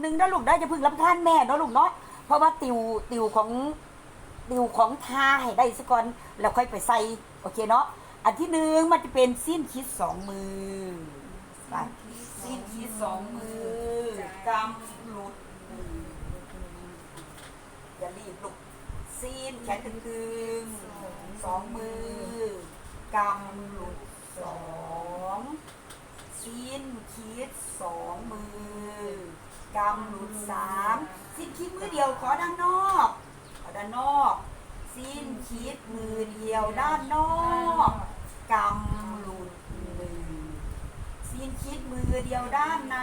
หนึ่งนะลูกนะอย่าเพึ่งลำคาญแม่เนาะลูกเนาะเพราะว่าติวติวของติวของทาให้ได้ซะก่อนแล้วค่อยไปใส่โอเคเนาะอันที่หนึ่งมันจะเป็นสิ้นคิดสองมือไปสิ้นคิดสองมือกำหลุดอย่ารีบลูกสิ้นแขนตึงๆสองมือกำหลุดสองสิ้นคิดสองมือ กำหลุดสามสิ้นคิดมือเดียวขอด้านนอกขอด้านนอก สิ้นคิดมือเดียวด้านนอกกำหลุดมือสิ้นคิดมือเดียวด้านใน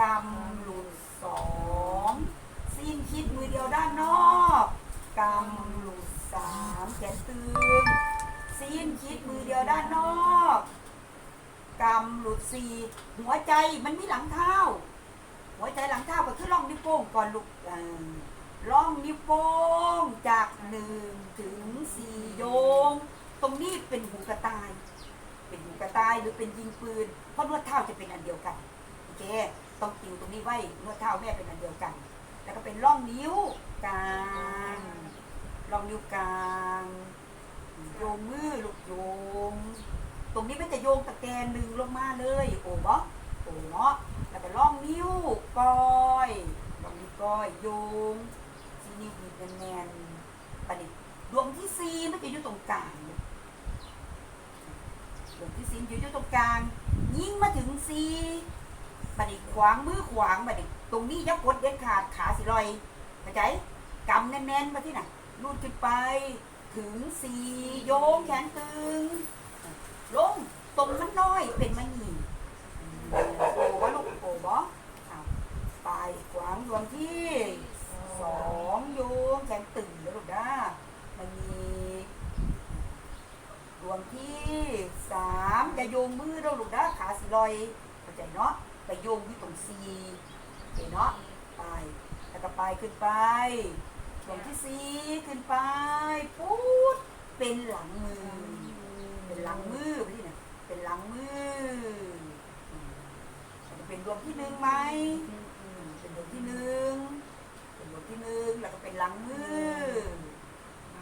กำหลุดสองสิ้นคิดมือเดียวด้านนอกกำหลุดสามแขนตึงสิ้นคิดมือเดียวด้านนอกกำหลุดสี่หัวใจมันมีหลังเท้า หัวใจหลังเท้าก็คือร่องนิ้วโป้งก่อนลูกอ่าร่องนิ้วโป้งจากหนึ่งถึงสี่โยง ตรงนี้เป็นหูกระต่าย เป็นหูกระต่ายหรือเป็นยิงปืน เพราะนวดเท้าจะเป็นอันเดียวกันโอเคต้องติวตรงนี้ไว้นวดเท้าแม่เป็นอันเดียวกัน แล้วก็เป็นร่องนิ้วกลางร่องนิ้วกลางโยงมือลูกโยง ตรงนี้มันจะโยงตะแกรงหนึ่งลงมาเลย โอ้บอโอ้เนาะ แล้วก็ร่องนิ้วก้อยร่องนิ้วก้อยโยงที่นิ้วบีบแน่นๆประดิษฐ์ดวงที่สี่มันจะอยู่ตรงกลางลูกหลวงพี่สินอยู่อยู่ตรงกลาง ยิงมาถึงซีบัดนี้ขวางมือขวางบัดนี้ตรงนี้ยักกดเด็ดขาดขาสิลอยเข้าใจกำแน่นๆมาที่ไหนลูดขึ้นไป ถึงสีโยงแขนตึงลงตรงมันน้อยเป็นมะหยี่โอ้บะลูกโอ้บอเอาไป ขวางดวงที่สองโยงแขนตึงแล้วลูกนะมะหยี่รวมที่สามอย่าโยงมือเราลูกนะขาสิลอยเข้าใจเนาะไปโยงที่ตรงซีโอเคเนาะไปแล้วก็ไปขึ้นไปรวมที่สี่ขึ้นไปพูดเป็นหลังมือ เป็นหลังมือไปที่ไหนเป็นหลังมือจะเป็นรวมที่หนึ่งไหม อืมเป็นรวมที่หนึ่งเป็นรวมที่หนึ่งแล้วก็เป็นหลังมือ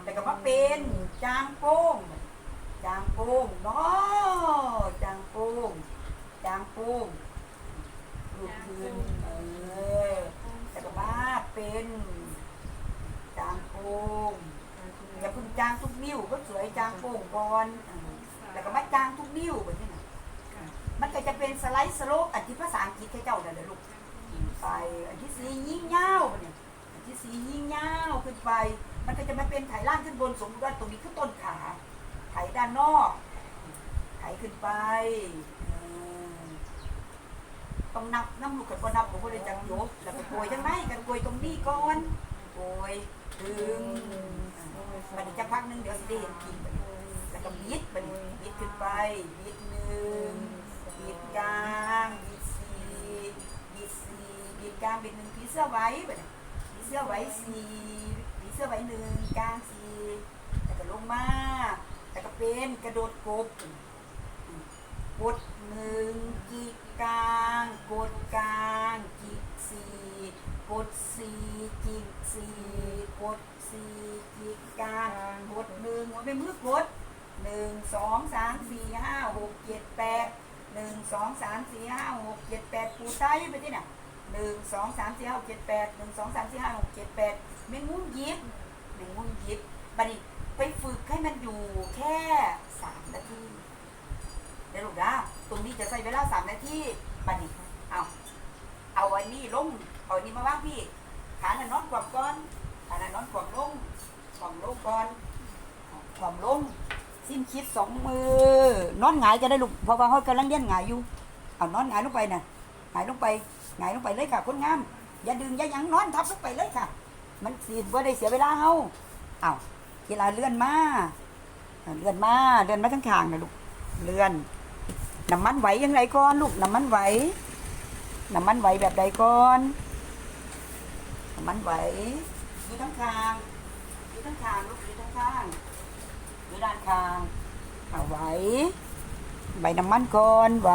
แต่ก็มาเป็นจางโป้งจางโป้งเนาะจางโป้งจางโป้งลูกคืนเออแต่ก็มาเป็นจางโป้งอย่าเพิ่งจางทุกนิ้วก็สวยจางโป้งก่อนเออแล้วก็มาจางทุกนิ้วแบบนี้นะมันก็จะเป็นสไลด์สโลปอันที่ภาษาอังกฤษให้เจ้าเดี๋ยวลูก ไป อันที่สียิ่งเง่าไปเนี่ยอันที่สียิ่งเง่าขึ้นไป มันก็จะมาเป็นไถล่างขึ้นบนสมมติว่าตรงนี้คือต้นขา ไถด้านนอก ไถขึ้นไปต้องนับน้ำลูกกับพอนับผมก็เลยจังยกแล้วก็โกยจังไหมกันโกยตรงนี้ก่อนโกยดึงบัดนี้จะพักนึงเดี๋ยวสิได้เห็นกิ่งบัดนี้แล้วก็บิดบันบิดขึ้นไปบิดหนึ่ง บิดกลางบิดหนึ่งผีเสื้อไว้บัดนี้ผีเสื้อไว้สี่ผีเสื้อไว้หนึ่งกลางสี่แล้วก็ลงมาแต่ก็เป็นกระโดดกบกดหนึ่งกีกกลางกดกลางกีสี่กดสี่กีสี่กดสี่กีกกลางกดหนึ่งหัวเป็นมือกดหนึ่งสองสามสี่ห้าหกเจ็ดแปดหนึ่งสองสามสี่ห้าหกเจ็ดแปดปูใต้ไปที่ไหน หนึ่งสองสามสี่ห้าเจ็ดแปดหนึ่งสองสามสี่ห้าหกเจ็ดแปดแมงมุมยิบแมงมุมยิบบัดนี้ไปฝึกให้มันอยู่แค่สามนาทีเดี๋ยวลูกนะตรงนี้จะใช้เวลาสามนาทีบัดนี้เอาเอาอันนี้ลงเอาอันนี้มาว่างพี่ขาหน่ะนอนกวบก่อนขาหน่ะนอนกวบลงกวบลงก่อนกวบลงสิ้นคิดสองมือนอนหงายจะได้ลูกเพราะว่าเขากำลังเลี้ยนหงายอยู่เอานอนหงายลงไปน่ะหงายลงไป หงายลงไปเลยค่ะคนงาม อย่าดึงอย่ายังนอนทับลงไปเลยค่ะ มันสีว่าได้เสียเวลาเฮาเอาเวลาเลื่อนมาเลื่อนมาเลื่อนมาทั้งทางนะลูกเลื่อนน้ำมันไหวยังไงก่อนลูกน้ำมันไหวน้ำมันไหวแบบใดก่อนน้ำมันไหวอยู่ทั้งทางอยู่ทั้งทางลูกอยู่ทั้งทางอยู่ด้านทางเอาไหวไหวน้ำมันก่อนไหว